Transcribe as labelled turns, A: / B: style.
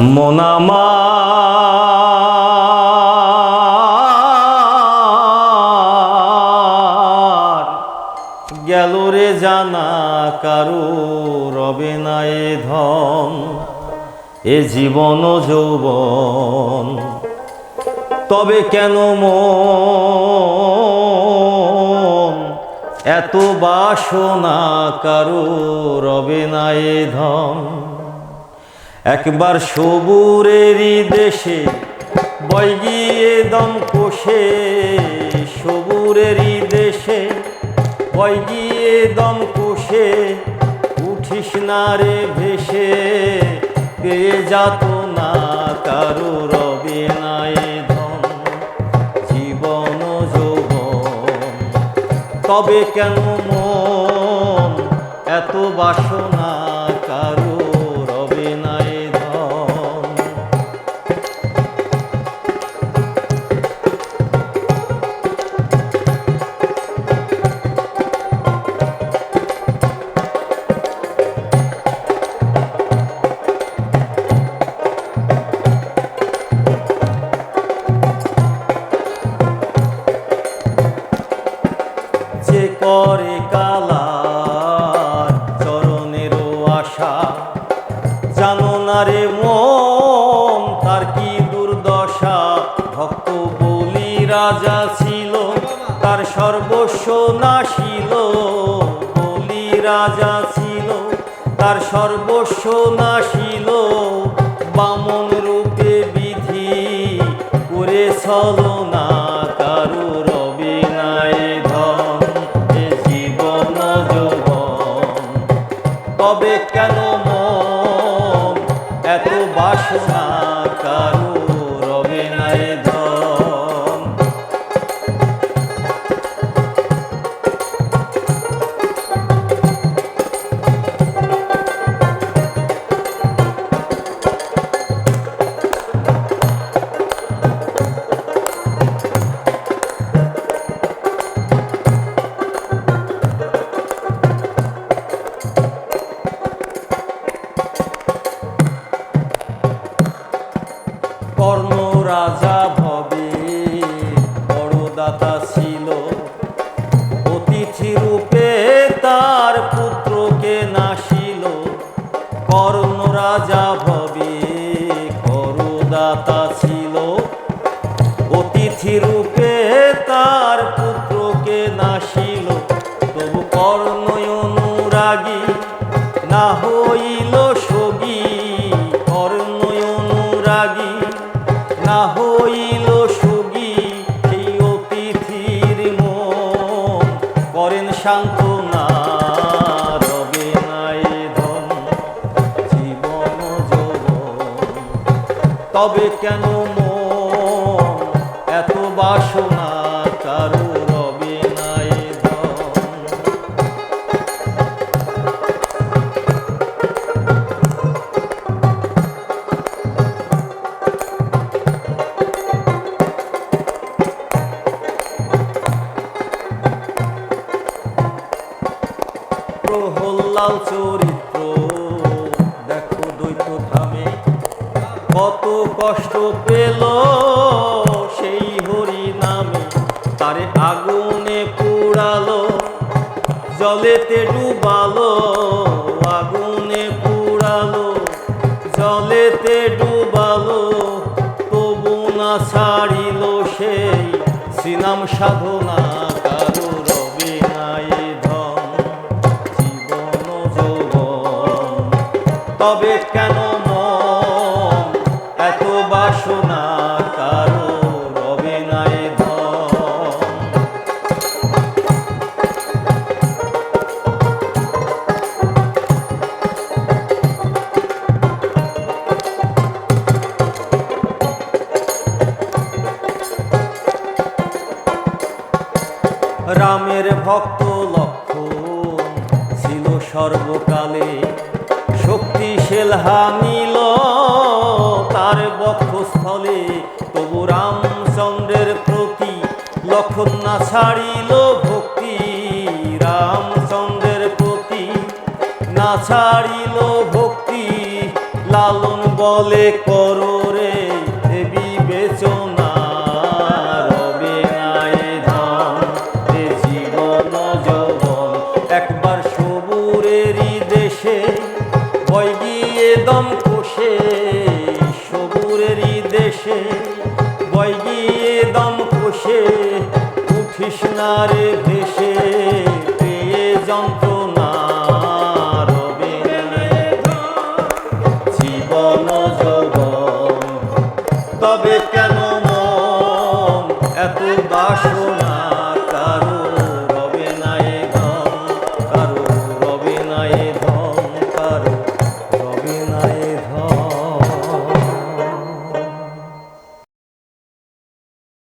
A: মোনামার গেল রে জানা কারু রবে না এ ধন, এ জীবন যৌবন। তবে কেন মন? এত বাসনা কারু রবে না এ ধন। একবার সবুরেরই দেশে বই গিয়ে দম কোষে সবুরেরই দেশে বই গিয়ে দম কোষে, উঠিস না রে ভেসে পেয়ে যাত না কারও রবে না এ ধন। জীবন যৌবন, তবে কেন মন, এত বাসনা কারও আশা। জানো না রে মন, তার কি দুর্দশা? ভক্ত বলি রাজা ছিল, তার সর্বস্ব নাশিল। বলি রাজা ছিল, তার সর্বস্ব নাশিল। বামন রূপে বিধি করে চলো বাসনা রাজা ভবে, বড় দাতা ছিল। অতিথি রূপে তার পুত্রকে নাসিল কর্ণ রাজা ভবে, করদাতা ছিল। অতিথি রূপে করেন শান্ত না রবে নাই ধন জীবন তবে কেন মন এত বাসনা প্রহল্লাল চরিত্র। দেখো দ্বৈত ধামে কত কষ্ট পেল সেই হরি নামে। তারে আগুনে পুড়ালো, জলেতে ডুবালো, আগুনে পুড়ালো, জলেতে ডুবালো, তবু না ছাড়িল সেই শ্রীনাম সাধনা। তবে কেন মন? এত বাসনা কারও রবে নাই রামের ভক্ত লক্ষণ ছিল সর্বকালে শক্তিশীল হানিল তার বক্ষস্থলে, তবু রামচন্দ্রের প্রতি লক্ষণ না ছাড়িল ভক্তি। রামচন্দ্রের প্রতি না ছাড়িল ভক্তি, লালন বলে করো না রে ভেসে পেয়ে যন্ত্র